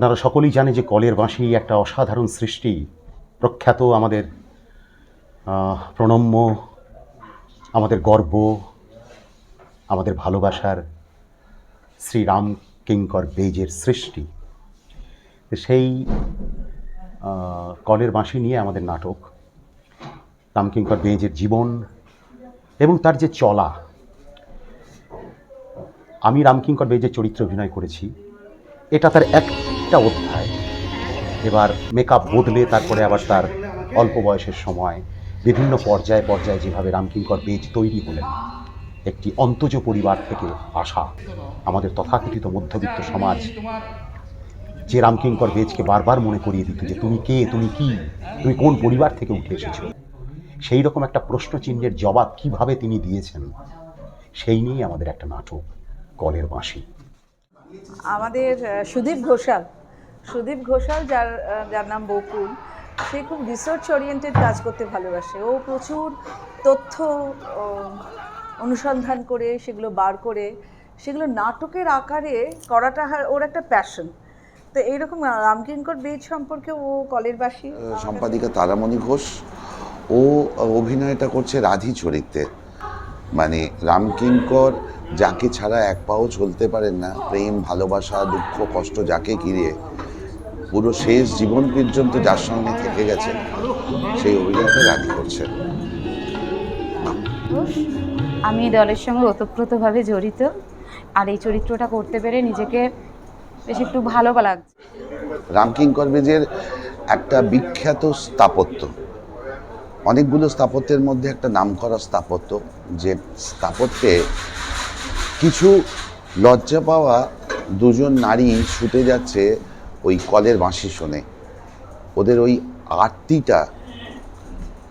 আপনারা সকলেই জানে যে কলের বাঁশি একটা অসাধারণ সৃষ্টি, প্রখ্যাত আমাদের প্রণম্য, আমাদের গর্ব, আমাদের ভালোবাসার শ্রীরাম কিঙ্কর বেজের সৃষ্টি। সেই কলের বাঁশি নিয়ে আমাদের নাটক রামকিঙ্কর বেজের জীবন এবং তার যে চলা। আমি রামকিঙ্কর বেজের চরিত্রে অভিনয় করেছি। এটা তার একটা অধ্যায়। এবার মেকআপ বদলে তারপরে আবার তার অল্প বয়সের সময় বিভিন্ন পর্যায়ে পর্যায়ে যেভাবে রামকিঙ্কর বেজ তৈরি হলেন, একটি অন্তজ পরিবার থেকে আসা আমাদের তথাকথিত মধ্যবিত্ত সমাজ, যে রামকিঙ্কর বেজকে বারবার মনে করিয়ে দিত যে তুমি কে, তুমি কি, তুমি কোন পরিবার থেকে উঠে এসেছ? সেই রকম একটা প্রশ্ন চিহ্নের জবাব কীভাবে তিনি দিয়েছেন, সেই নিয়েই আমাদের একটা নাটক, কলের বাঁশি। আমাদের সুদীপ ঘোষাল। সুদীপ ঘোষাল, যার যার নাম বকুল, সে খুব রিসার্চ ওরিয়েন্টেড কাজ করতে ভালোবাসে। ও প্রচুর তথ্য অনুসন্ধান করে, সেগুলো বার করে। সেগুলো নাটকের আকারে করাটা ওর একটা প্যাশন তো এইরকম রামকিঙ্কর বেজ সম্পর্কে ও কলের বাসি। সম্পাদিকা তারামণি ঘোষ। ও অভিনয়টা করছে রাধি চরিত্রে। মানে রামকিঙ্কর যাকে ছাড়া এক পাও চলতে পারেন না প্রেম ভালোবাসা দুঃখ কষ্ট যাকে ঘিরে। পুরো শেষ জীবন পর্যন্ত যার সঙ্গে থেকে গেছেন সেই অভিনয়টা রাধি করছে আমি দলের সঙ্গে ওতপ্রোতভাবে জড়িত। আর এই চরিত্রটা করতে পেরে নিজেকে বেশ একটু ভালো লাগছে। রামকিঙ্কর বেজের একটা বিখ্যাত স্থাপত্য। অনেকগুলো স্থাপত্যের মধ্যে একটা নামকরা স্থাপত্য যে স্থাপত্যে কিছু লজ্জা পাওয়া দুজন নারী ছুটে যাচ্ছে ওই কলের বাঁশি শুনে ওদের ওই আরতিটা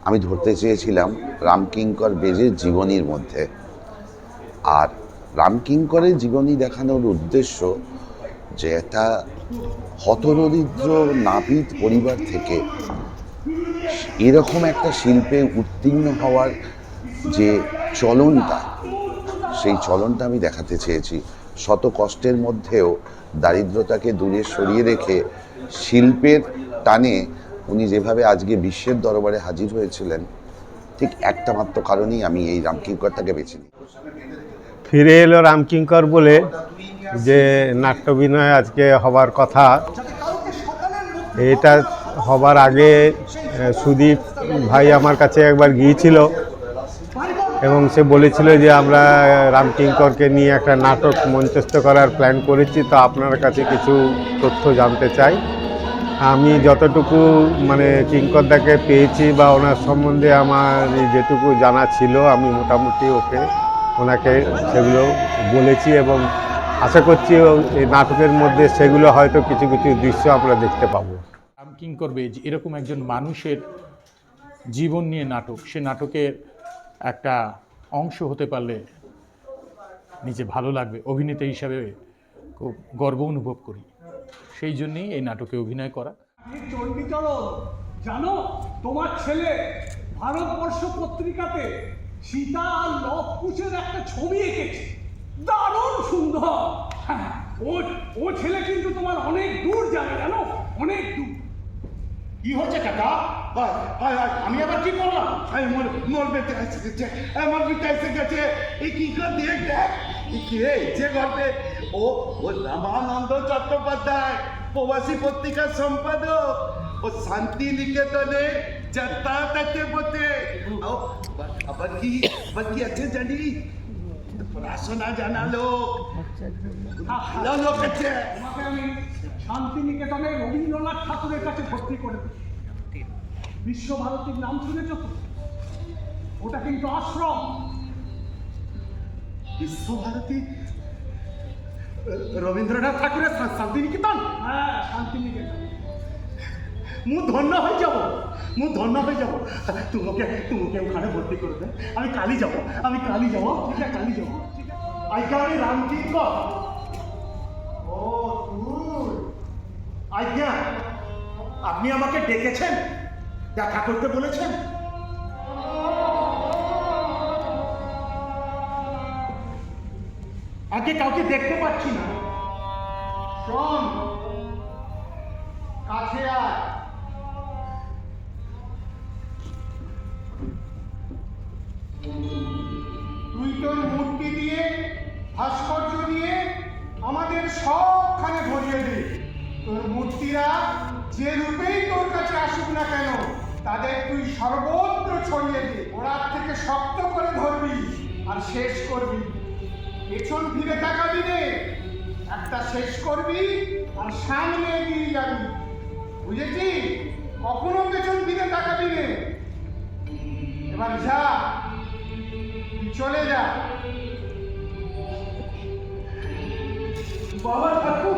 আমি ধরতে চেয়েছিলাম রামকিঙ্কর বেজের জীবনীর মধ্যে। আর রামকিঙ্করের জীবনী দেখানোর উদ্দেশ্য যে একটা হতদরিদ্র নাপিত পরিবার থেকে এরকম একটা শিল্পে উত্তীর্ণ হওয়ার যে চলনটা সেই চলনটা আমি দেখাতে চেয়েছি। শত কষ্টের মধ্যেও দারিদ্রতাকে দূরে সরিয়ে রেখে শিল্পের টানে উনি যেভাবে আজকে বিশ্বের দরবারে হাজির হয়েছিলেন, ঠিক একটা মাত্র কারণেই আমি এই রামকিঙ্করটাকে বেছে নিই। ফিরে এলো রামকিঙ্কর বলে যে নাট্যবিনয় আজকে হবার কথা। এটা হবার আগে সুদীপ ভাই আমার কাছে একবার গিয়েছিল। এবং সে বলেছিল যে আমরা রামকিঙ্করকে নিয়ে একটা নাটক মঞ্চস্থ করার প্ল্যান করেছি, তো আপনার কাছে কিছু তথ্য জানতে চাই। আমি যতটুকু মানে কিঙ্করদাকে পেয়েছি বা ওনার সম্বন্ধে আমার যেটুকু জানা ছিল, আমি মোটামুটি ওকে, ওনাকে সেগুলো বলেছি এবং আশা করছি এই নাটকের মধ্যে সেগুলো হয়তো কিছু কিছু দৃশ্য আমরা দেখতে পাবো। রামকিঙ্কর বেজ এরকম একজন মানুষের জীবন নিয়ে নাটক, সে নাটকের একটা অংশ হতে পারলে নিজে ভালো লাগবে অভিনেতা হিসাবে খুব গর্ব অনুভব করি। সেই জন্যেই এই নাটকে অভিনয় করা। চণ্ডীচরণ জানো তোমার ছেলে ভারতবর্ষ পত্রিকাতে সীতা আর লব কুশের একটা ছবি এঁকেছে। দারুণ সুন্দর। হ্যাঁ, ও ও ছেলে কিন্তু তোমার অনেক দূর যাবে জানো? অনেক দূর। কি হচ্ছে কাকা? আমি আবার কি করলাম? এই মোর মোর গেছে আমার বেটে এসে গেছে এই কি করে দেখ দেখ। কি যে গল্পে ও ও রামানন্দ চট্টোপাধ্যায় প্রবাসী পত্রিকার সম্পাদক। ও শান্তি নিকেতনে যাতায়াতে বটে। ও, আবার কি আবার কি আছে জানি? পড়াশোনা জানা লোক ভালো লোক আছে তোমাকে আমি শান্তিনিকেতনে রবীন্দ্রনাথ ঠাকুরের কাছে ভর্তি করে বিশ্বভারতীর নাম শুনেছ তো? ওটা কিন্তু আশ্রম। বিশ্বভারতী রবীন্দ্রনাথ ঠাকুরের শান্তিনিকেতন? হ্যাঁ শান্তিনিকেতন। মু ধন্য হয়ে যাব মু ধন্য হয়ে যাব তোমাকে তোমাকে ওখানে ভর্তি করে দে আমি কালি যাব আমি কালি যাব। ঠিক আছে কালি যাব আজ্ঞা আমি রামকিঙ্কর ও, তুই। আজ্ঞা, আপনি আমাকে ডেকেছেন? দেখা করতে বলেছেন। আগে কাউকে দেখতে পাচ্ছি না। শোন পাশে আয়। তুই তোর মূর্তি দিয়ে ভাস্কর্য দিয়ে আমাদের সবখানে ভরিয়ে দে তোর মূর্তিরা যে রূপেই তোর কাছে আসুক না কেন, তাদের তুই সর্বত্র ছড়িয়ে দে। ওরার থেকে শক্ত করে ধরবি আর শেষ করবি। পেছন ফিরে তাকাবি রে একটা শেষ করবি আর সামনে এগিয়ে যাবি। বুঝেছি কখনো পেছন ফিরে তাকাবি রে এবার যা চলে যা। Mohammed hat